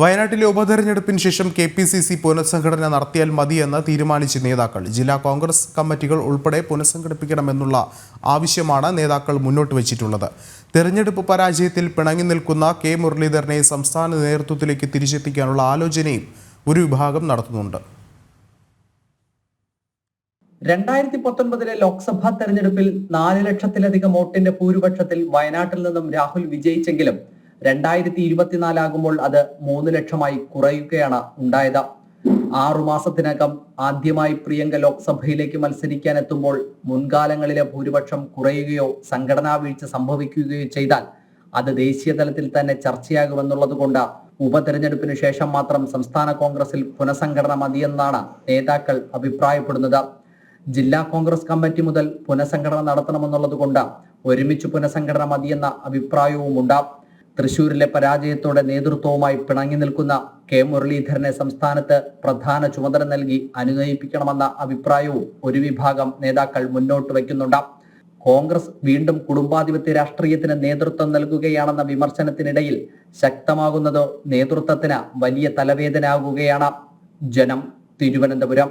വയനാട്ടിലെ ഉപതെരഞ്ഞെടുപ്പിന് ശേഷം K P C C പുനഃസംഘടന നടത്തിയാൽ മതിയെന്ന് തീരുമാനിച്ച നേതാക്കൾ. ജില്ലാ കോൺഗ്രസ് കമ്മിറ്റികൾ ഉൾപ്പെടെ പുനഃസംഘടിപ്പിക്കണമെന്നുള്ള ആവശ്യമാണ് നേതാക്കൾ മുന്നോട്ട് വച്ചിട്ടുള്ളത്. തെരഞ്ഞെടുപ്പ് പരാജയത്തിൽ പിണങ്ങി നിൽക്കുന്ന കെ മുരളീധരനെ സംസ്ഥാന നേതൃത്വത്തിലേക്ക് തിരിച്ചെത്തിക്കാനുള്ള ആലോചനയും ഒരു വിഭാഗം നടത്തുന്നുണ്ട്. രണ്ടായിരത്തി പത്തൊൻപതിലെ ലോക്സഭാ തെരഞ്ഞെടുപ്പിൽ നാല് ലക്ഷത്തിലധികം വോട്ടിന്റെ ഭൂരിപക്ഷത്തിൽ വയനാട്ടിൽ നിന്നും രാഹുൽ വിജയിച്ചെങ്കിലും രണ്ടായിരത്തി ഇരുപത്തിനാലാകുമ്പോൾ അത് മൂന്ന് ലക്ഷമായി കുറയുകയാണ് ഉണ്ടായത്. ആറു മാസത്തിനകം ആദ്യമായി പ്രിയങ്ക ലോക്സഭയിലേക്ക് മത്സരിക്കാൻ എത്തുമ്പോൾ മുൻകാലങ്ങളിലെ ഭൂരിപക്ഷം കുറയുകയോ സംഘടനാ വീഴ്ച സംഭവിക്കുകയോ ചെയ്താൽ അത് ദേശീയ തലത്തിൽ തന്നെ ചർച്ചയാകുമെന്നുള്ളത് കൊണ്ട് ഉപതെരഞ്ഞെടുപ്പിന് ശേഷം മാത്രം സംസ്ഥാന കോൺഗ്രസിൽ പുനഃസംഘടന മതിയെന്നാണ് നേതാക്കൾ അഭിപ്രായപ്പെടുന്നത്. ജില്ലാ കോൺഗ്രസ് കമ്മിറ്റി മുതൽ പുനഃസംഘടന നടത്തണമെന്നുള്ളത് കൊണ്ട് ഒരുമിച്ച് പുനഃസംഘടന മതിയെന്ന അഭിപ്രായവുമുണ്ട് തൃശൂരിലെ പരാജയത്തോടെ നേതൃത്വവുമായി പിണങ്ങി നിൽക്കുന്ന കെ മുരളീധരനെ സംസ്ഥാനത്ത് പ്രധാന ചുമതല നൽകി അനുനയിപ്പിക്കണമെന്ന അഭിപ്രായവും ഒരു വിഭാഗം നേതാക്കൾ മുന്നോട്ട് വയ്ക്കുന്നുണ്ട്. കോൺഗ്രസ് വീണ്ടും കുടുംബാധിപത്യ രാഷ്ട്രീയത്തിന് നേതൃത്വം നൽകുകയാണെന്ന വിമർശനത്തിനിടയിൽ ശക്തമാകുന്നത് നേതൃത്വത്തിന് വലിയ തലവേദന ആകുകയാണ് ജനം തിരുവനന്തപുരം.